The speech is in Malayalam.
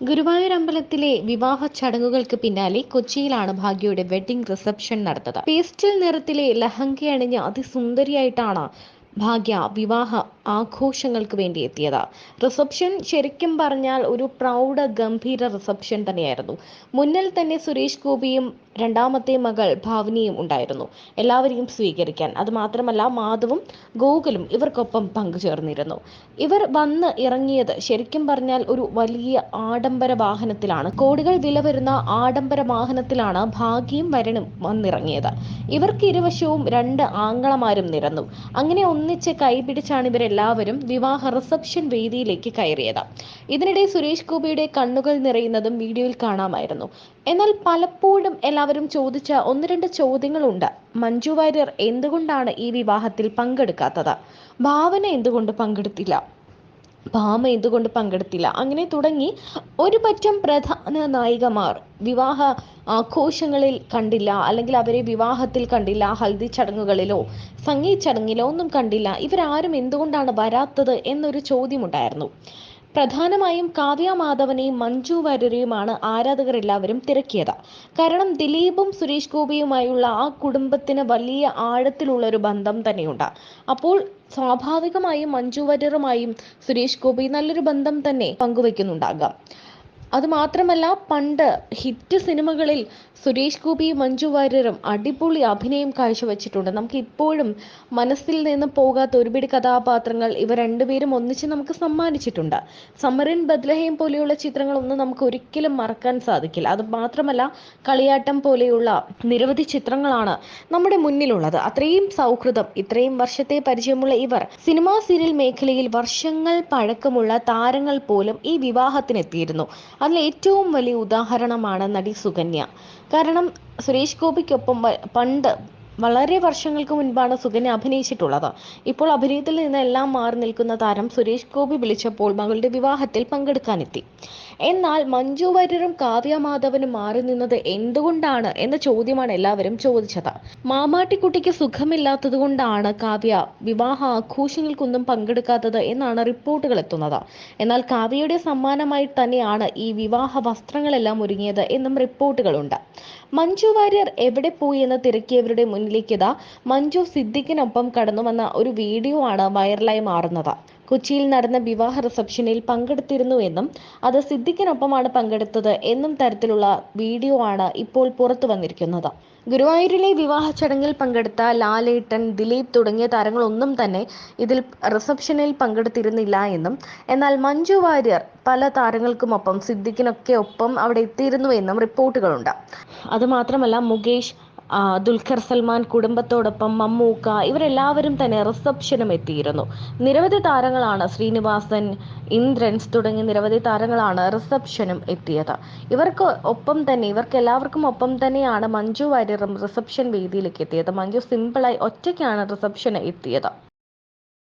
ഗുരുവായൂർ അമ്പലത്തിലെ വിവാഹ ചടങ്ങുകൾക്ക് പിന്നാലെ കൊച്ചിയിലാണ് ഭാഗ്യയുടെ വെഡിംഗ് റിസപ്ഷൻ നടത്തത് പേസ്റ്റൽ നിറത്തിലെ ലഹങ്ക അണിഞ്ഞ് അതിസുന്ദരിയായിട്ടാണ് ഭാഗ്യ വിവാഹ ആഘോഷങ്ങൾക്ക് വേണ്ടി എത്തിയത്. റിസപ്ഷൻ ശരിക്കും പറഞ്ഞാൽ ഒരു പ്രൗഢ ഗംഭീര റിസപ്ഷൻ തന്നെയായിരുന്നു. മുന്നിൽ തന്നെ സുരേഷ് ഗോപിയും രണ്ടാമത്തെ മകൾ ഭാവനിയും ഉണ്ടായിരുന്നു. എല്ലാവരെയും സ്വീകരിക്കാൻ. അത് മാത്രമല്ല മാധവും ഗോകുലും ഇവർക്കൊപ്പം പങ്കുചേർന്നിരുന്നു. ഇവർ വന്ന് ഇറങ്ങിയത് ശരിക്കും പറഞ്ഞാൽ ഒരു വലിയ ആഡംബര വാഹനത്തിലാണ്. കോടികൾ വില വരുന്ന ആഡംബര വാഹനത്തിലാണ് ഭാഗ്യയും വരണും വന്നിറങ്ങിയത്. ഇവർക്ക് ഇരുവശവും രണ്ട് ആങ്ങളമാരും നിരന്നു. അങ്ങനെ ഒന്നിച്ച് കൈപിടിച്ചാണ് ഇവരെല്ലാവരും വിവാഹ റിസപ്ഷൻ വേദിയിലേക്ക് കയറിയത്. ഇതിനിടെ സുരേഷ് ഗോപിയുടെ കണ്ണുകൾ നിറയുന്നതും വീഡിയോയിൽ കാണാമായിരുന്നു. എന്നാൽ പലപ്പോഴും എല്ലാവരും ചോദിച്ച ഒന്ന് രണ്ട് ചോദ്യങ്ങളുണ്ട്. മഞ്ജു വാര്യർ എന്തുകൊണ്ടാണ് ഈ വിവാഹത്തിൽ പങ്കെടുക്കാത്തത്? ഭാവന എന്തുകൊണ്ട് പങ്കെടുത്തില്ല? ഭാമ എന്തുകൊണ്ട് പങ്കെടുത്തില്ല? അങ്ങനെ തുടങ്ങി ഒരു പറ്റം പ്രധാന നായികമാർ വിവാഹ ആഘോഷങ്ങളിൽ കണ്ടില്ല അല്ലെങ്കിൽ അവരെ വിവാഹത്തിൽ കണ്ടില്ല ഹൽദി ചടങ്ങുകളിലോ സംഗീത ചടങ്ങിലോ ഒന്നും കണ്ടില്ല. ഇവരാരും എന്തുകൊണ്ടാണ് വരാത്തത് എന്നൊരു ചോദ്യമുണ്ടായിരുന്നു. പ്രധാനമായും കാവ്യ മാധവനെയും മഞ്ജു വാര്യരെയുമാണ് ആരാധകർ എല്ലാവരും തിരക്കിയത്. കാരണം ദിലീപും സുരേഷ് ഗോപിയുമായുള്ള ആ കുടുംബത്തിന് വലിയ ആഴത്തിലുള്ള ഒരു ബന്ധം തന്നെയുണ്ട്. അപ്പോൾ സ്വാഭാവികമായും മഞ്ജു വാര്യറുമായും സുരേഷ് ഗോപി നല്ലൊരു ബന്ധം തന്നെ പങ്കുവെക്കുന്നുണ്ടാകാം. അത് മാത്രമല്ല പണ്ട് ഹിറ്റ് സിനിമകളിൽ സുരേഷ് ഗോപിയും മഞ്ജു വാര്യരും അടിപൊളി അഭിനയം കാഴ്ചവെച്ചിട്ടുണ്ട്. നമുക്ക് ഇപ്പോഴും മനസ്സിൽ നിന്ന് പോകാത്ത ഒരുപിടി കഥാപാത്രങ്ങൾ ഇവർ രണ്ടുപേരും ഒന്നിച്ച് നമുക്ക് സമ്മാനിച്ചിട്ടുണ്ട്. സമറിൻ ബദ്ലഹേം പോലെയുള്ള ചിത്രങ്ങളൊന്നും നമുക്ക് ഒരിക്കലും മറക്കാൻ സാധിക്കില്ല. അത് മാത്രമല്ല കളിയാട്ടം പോലെയുള്ള നിരവധി ചിത്രങ്ങളാണ് നമ്മുടെ മുന്നിലുള്ളത്. അത്രയും സൗഹൃദം ഇത്രയും വർഷത്തെ പരിചയമുള്ള ഇവർ സിനിമാ സീരിയൽ മേഖലയിൽ വർഷങ്ങൾ പഴക്കമുള്ള താരങ്ങൾ പോലും ഈ വിവാഹത്തിനെത്തിയിരുന്നു. അതിൽ ഏറ്റവും വലിയ ഉദാഹരണമാണ് നടി സുകന്യ. കാരണം സുരേഷ് ഗോപിക്കൊപ്പം പണ്ട് വളരെ വർഷങ്ങൾക്ക് മുൻപാണ് സുകന്യ അഭിനയിച്ചിട്ടുള്ളത്. ഇപ്പോൾ അഭിനയത്തിൽ നിന്ന് എല്ലാം മാറി നിൽക്കുന്ന താരം സുരേഷ് ഗോപി വിളിച്ചപ്പോൾ മകളുടെ വിവാഹത്തിൽ പങ്കെടുക്കാനെത്തി. എന്നാൽ മഞ്ജു വാര്യരും കാവ്യ മാധവനും മാറി നിന്നത് എന്തുകൊണ്ടാണ് എന്ന ചോദ്യമാണ് എല്ലാവരും ചോദിച്ചത്. മാമാട്ടിക്കുട്ടിക്ക് സുഖമില്ലാത്തത് കൊണ്ടാണ് കാവ്യ വിവാഹ ആഘോഷങ്ങൾക്കൊന്നും പങ്കെടുക്കാത്തത് എന്നാണ് റിപ്പോർട്ടുകൾ എത്തുന്നത്. എന്നാൽ കാവ്യയുടെ സമ്മാനമായി തന്നെയാണ് ഈ വിവാഹ വസ്ത്രങ്ങളെല്ലാം ഒരുങ്ങിയത് എന്നും റിപ്പോർട്ടുകളുണ്ട്. മഞ്ജു വാര്യർ എവിടെ പോയി എന്ന് തിരക്കിയവരുടെ മുന്നിലേക്ക് ഇതാ മഞ്ജു സിദ്ദിഖിനൊപ്പം കടന്നു വന്ന ഒരു വീഡിയോ ആണ് വൈറലായി മാറുന്നത്. കൊച്ചിയിൽ നടന്ന വിവാഹ റിസപ്ഷനിൽ പങ്കെടുത്തിരുന്നു എന്നും അത് സിദ്ദിഖിനൊപ്പമാണ് പങ്കെടുത്തത് എന്നും തരത്തിലുള്ള വീഡിയോ ആണ് ഇപ്പോൾ പുറത്തു വന്നിരിക്കുന്നത്. ഗുരുവായൂരിലെ വിവാഹ ചടങ്ങിൽ പങ്കെടുത്ത ലാലേട്ടൻ ദിലീപ് തുടങ്ങിയ താരങ്ങളൊന്നും തന്നെ ഇതിൽ റിസപ്ഷനിൽ പങ്കെടുത്തിരുന്നില്ല എന്നും എന്നാൽ മഞ്ജു വാര്യർ പല താരങ്ങൾക്കുമൊപ്പം സിദ്ദിഖിനൊക്കെ ഒപ്പം അവിടെ എത്തിയിരുന്നു എന്നും റിപ്പോർട്ടുകളുണ്ട്. അതുമാത്രമല്ല മുകേഷ് ദുൽഖർ സൽമാൻ കുടുംബത്തോടൊപ്പം മമ്മൂക്ക ഇവരെല്ലാവരും തന്നെ റിസപ്ഷനും എത്തിയിരുന്നു. നിരവധി താരങ്ങളാണ് ശ്രീനിവാസൻ ഇന്ദ്രൻസ് തുടങ്ങി നിരവധി താരങ്ങളാണ് റിസപ്ഷനും എത്തിയത്. ഇവർക്ക് ഒപ്പം തന്നെ ഇവർക്ക് എല്ലാവർക്കും ഒപ്പം തന്നെയാണ് മഞ്ജു വാര്യറും റിസപ്ഷൻ വേദിയിലേക്ക് എത്തിയത്. മഞ്ജു സിമ്പിളായി ഒറ്റയ്ക്കാണ് റിസപ്ഷന് എത്തിയത്.